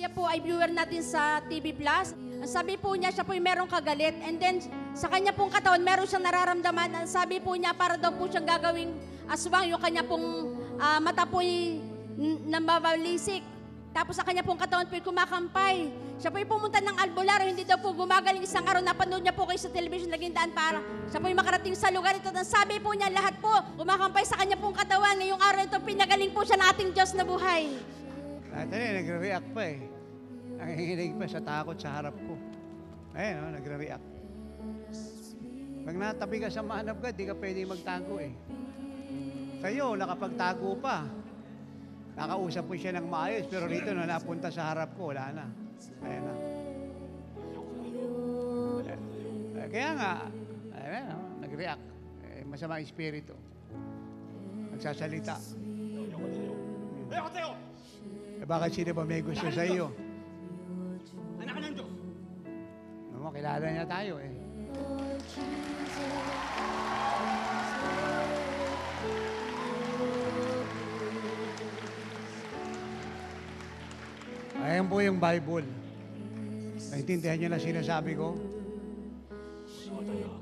kuya po ay viewer natin sa TV Plus. Ang sabi po niya, siya po yung merong kagalit. And then, sa kanya pong katawan, meron siyang nararamdaman. Ang sabi po niya, para daw po siyang gagawing aswang. Yung kanya pong ah, mata po ay n- nambabalisik. Tapos sa kanya pong katawan po ay kumakampay. Siya po yung pumunta ng albularyo, hindi daw po gumagaling isang araw. Napanood niya po kayo sa television, naging daan para siya po yung makarating sa lugar ito. Ang sabi po niya, lahat po kumakampay sa kanya pong katawan. Ngayong araw ito, pinagaling po siya ng ating Diyos na buhay. Dati na, nagre-react pa eh. Nanginginig pa sa takot sa harap ko. Ayun, oh, nagre-react. Pag natabi ka sa mahanap ka, di ka pwede magtago eh. Sa'yo, nakapagtago pa. Nakausap mo siya ng maayos, pero rito na napunta sa harap ko, wala na. Ayan na. Eh, Kaya nga, ayan, oh, nag-react. Eh, masama ang espiritu. Nagsasalita. Eh, bakit sino ba may gusto sa iyo? Mo, kilala niya tayo eh. Ayan po yung Bible. Naintindihan niyo na sinasabi ko?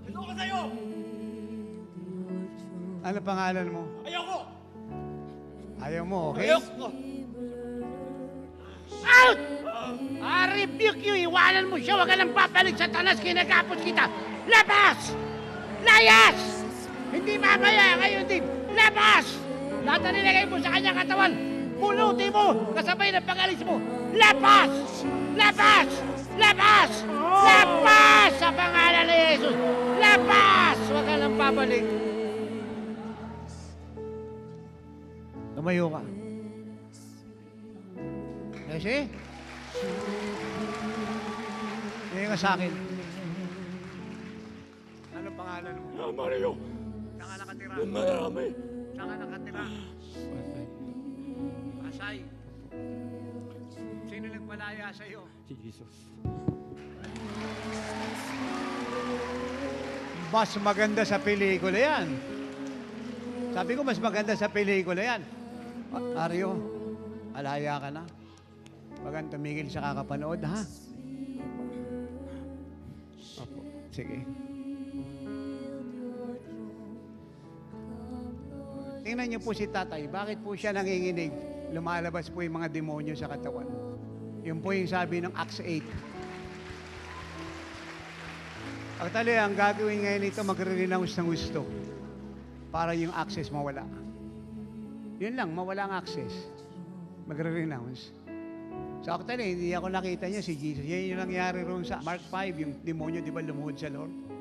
Ayoko sa'yo! Ano pangalan mo? Ayoko! Ayaw mo, okay? Ayoko! Out! I rebuke you. Iwanan mo siya. Huwag ka nang papalik sa tanas. Kinagapos kita. Labas! Layas! Hindi mamaya. Ngayon din. Labas! Lahat na nilagay mo sa kanyang katawan. Pulutin mo. Kasabay ng pag-alis mo. Labas! Labas! Labas! Labas! Sa pangalan ni Jesus. Labas! Huwag ka nang babalik. Tumayo ka. Kasi? Ngayon ka sa akin. Ano pangalan mo? Mario! Saan ka nakatira? Marami! Saan ka nakatira? Pasay. Sino nagpalaya sa iyo? Si Jesus. Mas maganda sa pelikula yan. Sabi ko, mas maganda sa pelikula yan. Ah, Aryo, alaya ka na. Kang tumigil sa kakapanood, ha? Opo, sige. Tingnan niyo po si tatay. Bakit po siya nanginginig? Lumalabas po yung mga demonyo sa katawan. Yun po yung sabi ng Acts 8. Actually, ang gagawin ngayon ito, magre-renounce ng gusto para yung access mawala. Yun lang, mawala ang access. Magre-renounce. So actually, hindi ako nakita niya si Jesus. Yan yung nangyari roon sa Mark 5, yung demonyo, di ba, lumuhod sa Lord?